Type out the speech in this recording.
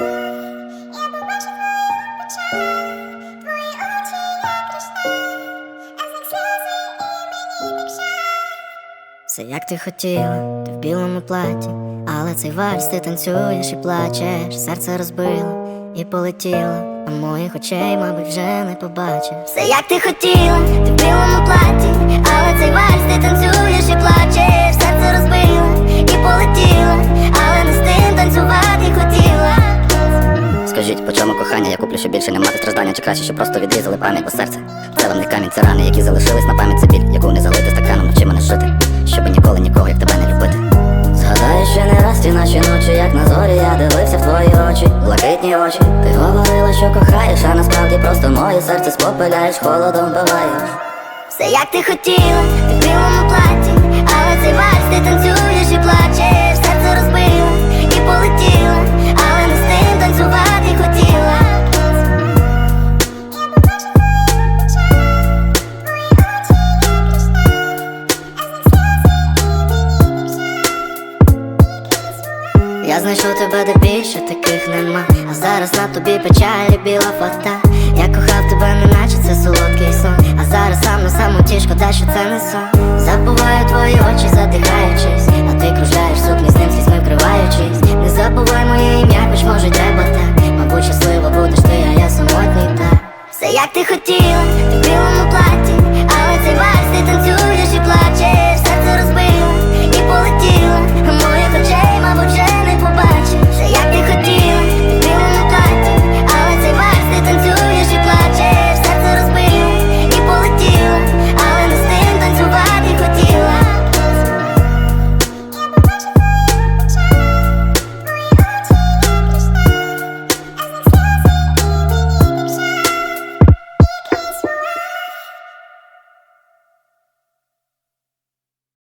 Я як ти хотіла, ти в білому платі, але цей вальс ти танцюєш і плачеш, серце розбило і полетіло, а моїх очей, мабуть, вже не побачиш. Все як ти хотіла, ти в білому платі, але цей вальс ти танцюєш кохання, я куплю, щоб більше не мати страждання, чи краще, щоб просто відрізали пам'ять, бо серце це не камінь, це рани, які залишились на пам'ять, це біль, яку не залити стаканом, навчи мене жити, щоб ніколи нікого, як тебе не любити. Згадаю ще не раз ті наші ночі, як на зорі, я дивився в твої очі, блакитні очі. Ти говорила, що кохаєш, а насправді просто моє серце спопиляєш, холодом вбиваєш. Все як ти хотіла, ти в білому платі, але цей вальс ти танцюєш Я знайшов тебе де більше таких нема. А зараз на тобі печаль і біла фата. Я кохав тебе, неначе це солодкий сон. А зараз сам на самоті, шкода, що це не сон. Забуваю твої очі, задихаючись, а ти кружляєш сукні з ним слізьми вкриваючись. Не забувай моє ім'я, хоч може треба так. Мабуть, щасливо будеш ти, а я самотній так. Все як ти хотіла, ти білому.